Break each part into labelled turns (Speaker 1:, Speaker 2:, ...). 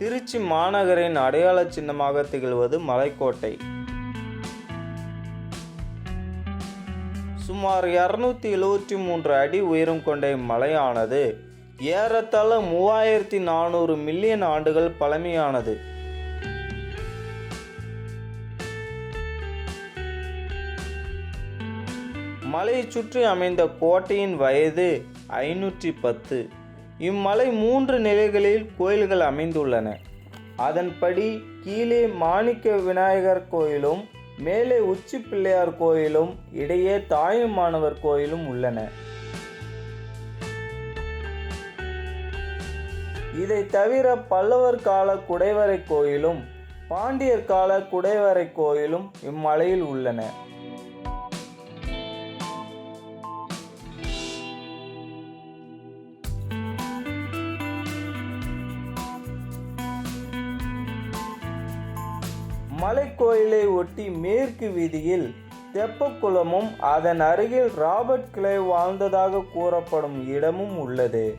Speaker 1: திருச்சி மாநகரின் அடையாள சின்னமாக திகழ்வது மலைக்கோட்டை. சுமார் இரநூத்தி எழுவத்தி மூன்று அடி உயரம் கொண்ட இம்மலையானது ஏறத்தாழ மூவாயிரத்தி நானூறு மில்லியன் ஆண்டுகள் பழமையானது. மலையை சுற்றி அமைந்த கோட்டையின் வயது ஐநூற்றி பத்து. இம்மலை மூன்று நிலைகளில் கோயில்கள் அமைந்துள்ளன. அதன்படி கீழே மாணிக்க விநாயகர் கோயிலும் மேலே உச்சி பிள்ளையார் கோயிலும் இடையே தாயுமானவர் கோயிலும் உள்ளன. இதை தவிர பல்லவர் கால குடைவரை கோயிலும் பாண்டியர் கால குடைவரை கோயிலும் இம்மலையில் உள்ளன. மலைக்கோயிலை ஒட்டி மேற்கு வீதியில் தெப்பக்குளமும் அதன் அருகில் ராபர்ட் கிளை வாழ்ந்ததாக கூறப்படும் இடமும் உள்ளது.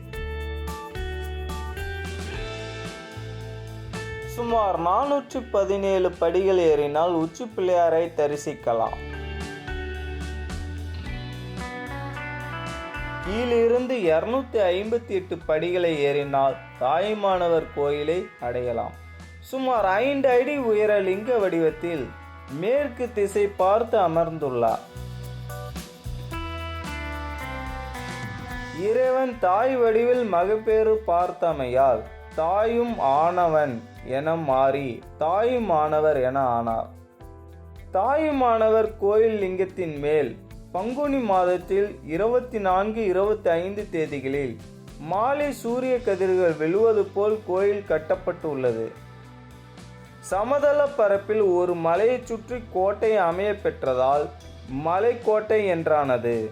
Speaker 1: சுமார் நானூற்றி பதினேழு படிகள் ஏறினால் உச்சி பிள்ளையாரை தரிசிக்கலாம். கீழிருந்து இருநூத்தி ஐம்பத்தி எட்டு படிகளை ஏறினால் தாயுமானவர் கோயிலை அடையலாம். சுமார் ஐந்து அடி உயர லிங்க வடிவத்தில் மேற்கு திசை பார்த்து அமர்ந்துள்ளார். இறைவன் தாய் வடிவில் மகப்பேறு பார்த்தமையால் தாயும் ஆனவன் என மாறி தாயுமானவர் என ஆனார். தாயுமானவர் கோயில் லிங்கத்தின் மேல் பங்குனி மாதத்தில் இருபத்தி நான்கு இருபத்தி ஐந்து தேதிகளில் மாலை சூரிய கதிர்கள் விழுவது போல் கோயில் கட்டப்பட்டுள்ளது. சமதள பரப்பில் ஒரு மலையை சுற்றி கோட்டை அமைய பெற்றதால் மலைக்கோட்டை என்றானது.